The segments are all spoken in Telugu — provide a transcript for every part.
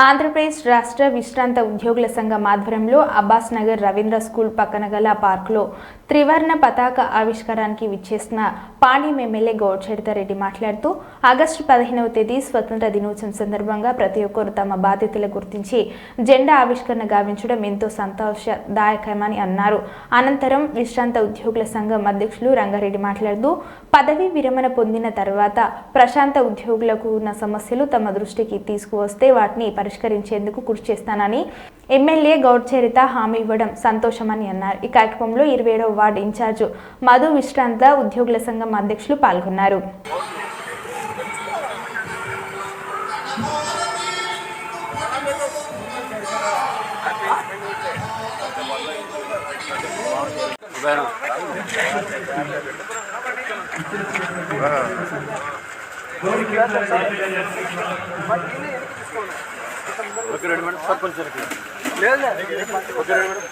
ఆంధ్రప్రదేశ్ రాష్ట్ర విశ్రాంత ఉద్యోగుల సంఘం ఆధ్వర్యంలో అబ్బాస్ నగర్ రవీంద్ర స్కూల్ పక్కన గల పార్కులో త్రివర్ణ పతాక ఆవిష్కారానికి విచ్చేసిన పాండ్యం ఎమ్మెల్యే గౌడ్చరితారెడ్డి మాట్లాడుతూ ఆగస్టు పదిహేనవ తేదీ స్వతంత్ర దినోత్సవం సందర్భంగా ప్రతి ఒక్కరు తమ బాధ్యతలు గుర్తించి జెండా ఆవిష్కరణ గావించడం ఎంతో సంతోషదాయకమని అన్నారు. అనంతరం విశ్రాంత ఉద్యోగుల సంఘం అధ్యక్షులు రంగారెడ్డి మాట్లాడుతూ పదవీ విరమణ పొందిన తర్వాత ప్రశాంత ఉద్యోగులకు ఉన్న సమస్యలు తమ దృష్టికి తీసుకువస్తే వాటిని పరిష్కరించేందుకు కృషి చేస్తానని ఎమ్మెల్యే గౌడ్చరిత హామీ ఇవ్వడం సంతోషమని అన్నారు. ఈ కార్యక్రమంలో ఇరవై ఏడవ వార్డు ఇన్ఛార్జు మధు విశ్రాంత ఉద్యోగుల సంఘం అధ్యక్షులు పాల్గొన్నారు. ఓకే రెండు మేడం సర్పంచ్ సార్ ఓకే రెండు madam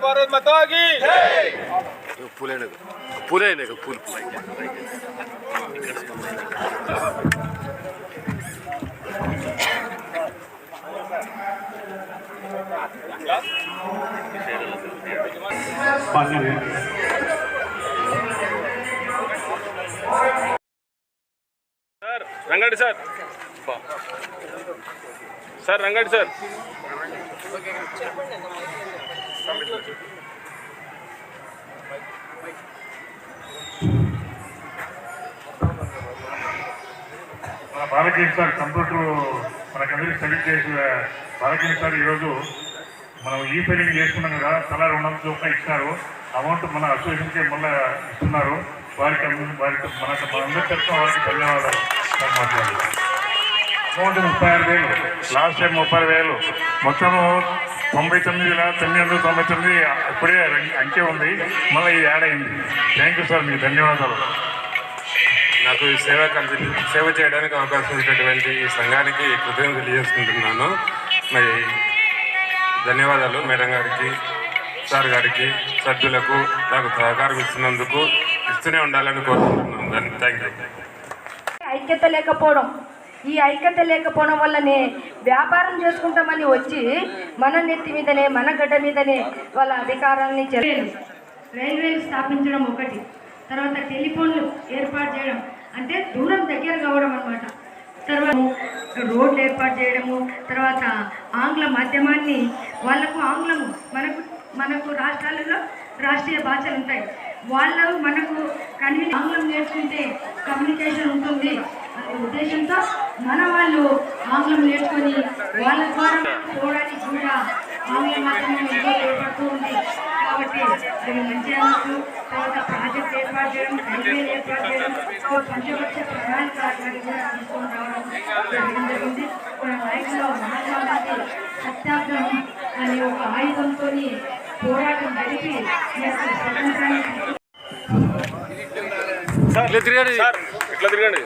Bharat Mata की फुले फुले सर रंगड़ सर सर रंगड़ सर మన బాలకృష్ణ సార్ కంప్యూటర్ మనకందరికీ స్టడీ చేసి బాలకృష్ణ సార్ ఈరోజు మనం ఈ ఫైలింగ్ చేసుకున్నాం కదా తలా రెండు వందల చొప్పున ఇచ్చినారు అమౌంట్ మన అసోసియేషన్కే మళ్ళీ ఇస్తున్నారు. వారికి వారికి మనకు మనందరి చెప్తాం వారికి ధన్యవాదాలు. అమౌంట్ ముప్పై ఆరు వేలు. లాస్ట్ టైం ముప్పై వేలు. మొత్తము తొంభై తొమ్మిది వేల తొమ్మిది వందల తొంభై తొమ్మిది ఇప్పుడే అంకె ఉంది. మళ్ళీ ఇది యాడ్ అయింది. థ్యాంక్ యూ సార్ మీకు ధన్యవాదాలు. నాకు ఈ సేవ కలిసి సేవ చేయడానికి అవకాశం ఇచ్చినటువంటి ఈ సంఘానికి కృతజ్ఞతలు తెలియజేసుకుంటున్నాను. మరి ధన్యవాదాలు మేడం గారికి సార్ గారికి సభ్యులకు నాకు సహకారం ఇచ్చినందుకు ఇస్తూనే ఉండాలని కోరుకుంటున్నాను. థ్యాంక్ యూ ఐక్యత లేకపోవడం ఈ ఐక్యత లేకపోవడం వల్లనే వ్యాపారం చేసుకుంటామని వచ్చి మన నెత్తి మీదనే మన గడ్డ మీదనే వాళ్ళ అధికారాన్ని చెల్లేదు రైల్వేలు స్థాపించడం ఒకటి. తర్వాత టెలిఫోన్లు ఏర్పాటు చేయడం. అంటే దూరం దగ్గర కావడం అనమాట తర్వాత రోడ్లు ఏర్పాటు చేయడము తర్వాత ఆంగ్ల మాధ్యమాన్ని వాళ్ళకు ఆంగ్లము మనకు మనకు రాష్ట్రాలలో రాష్ట్రీయ భాషలు ఉంటాయి. వాళ్ళు మనకు కన్వీ ఆంగ్లం నేర్చుకుంటే కమ్యూనికేషన్ ఉంటుంది. అనే ఉద్దేశంతో మన వాళ్ళు ఆంగ్లం నేర్చుకొని వాళ్ళ ద్వారా పోవడానికి కూడా ఆంగ్ల మాధ్యమం ఎంతో ఏర్పడుతూ ఉంది. కాబట్టి అది మంచి అనొచ్చు తర్వాత ప్రాజెక్ట్ ఏర్పాటు చేయడం రైల్వే ఏర్పాటు చేయడం పంచపక్ష ప్రణాళిక అట్లాంటివి కూడా తీసుకొని రావడం జరగడం జరిగింది? మన నాయకులు మహాత్మా గాంధీ సత్యాగ్రహం అనే ఒక ఆయుధంతో పోరాటం జరిపి ఈ ఇట్లా తిరగండి ఇట్లా తిరగండి